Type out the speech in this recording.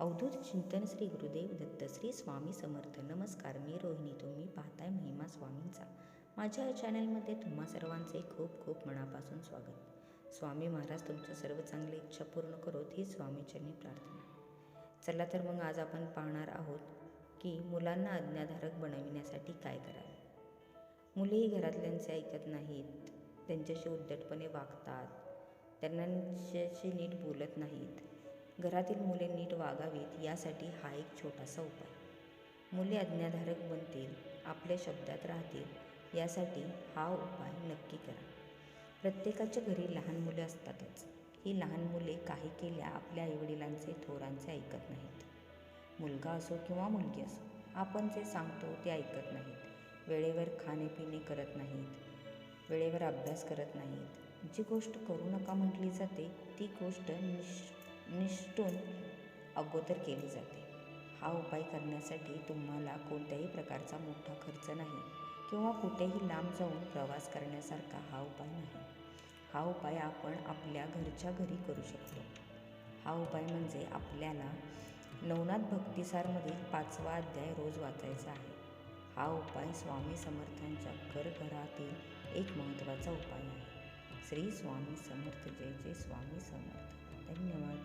अवधूत चिंतन श्री गुरुदेव दत्त श्री स्वामी समर्थ. नमस्कार मी रोहिणी. तुम्ही पाहताय महिमा स्वामींचा. माझ्या या चॅनलमध्ये तुम्हा सर्वांचे खूप खूप मनापासून स्वागत. स्वामी महाराज तुमचं सर्व चांगली इच्छा पूर्ण करोत ही स्वामीचरणी प्रार्थना. चला तर मग आज आपण पाहणार आहोत की मुलांना आज्ञाधारक बनविण्यासाठी काय करावे? मुलेही घरातल्यांचे ऐकत नाहीत त्यांच्याशी उद्धटपणे वागतात त्यांच्याशी नीट बोलत नाहीत घरातील मुले नीट वागावीत यासाठी हा एक छोटासा उपाय. मुले आज्ञाधारक बनतील आपल्या शब्दात राहतील यासाठी हा उपाय नक्की करा. प्रत्येकाच्या घरी लहान मुले असतातच. ही लहान मुले काही केल्या आपल्या आईवडिलांचे थोरांचे ऐकत नाहीत. मुलगा असो किंवा मुलगी असो आपण जे सांगतो ते ऐकत नाहीत. वेळेवर खाणेपिणे करत नाहीत. वेळेवर अभ्यास करत नाहीत. जी गोष्ट करू नका म्हटली जाते ती गोष्ट निश निष्ठून अगोदर केली जाते. हा उपाय करण्यासाठी तुम्हाला कोणत्याही प्रकारचा मोठा खर्च नाही किंवा कुठेही लांब जाऊन प्रवास करण्यासारखा हा उपाय नाही. हा उपाय आपण आपल्या घरच्या घरी करू शकतो. हा उपाय म्हणजे आपल्याला नवनाथ भक्तिसारमधील पाचवा अध्याय रोज वाचायचा आहे. हा उपाय स्वामी समर्थांच्या घरघरातील एक महत्त्वाचा उपाय आहे. श्री स्वामी समर्थ जय जय स्वामी समर्थ. धन्यवाद.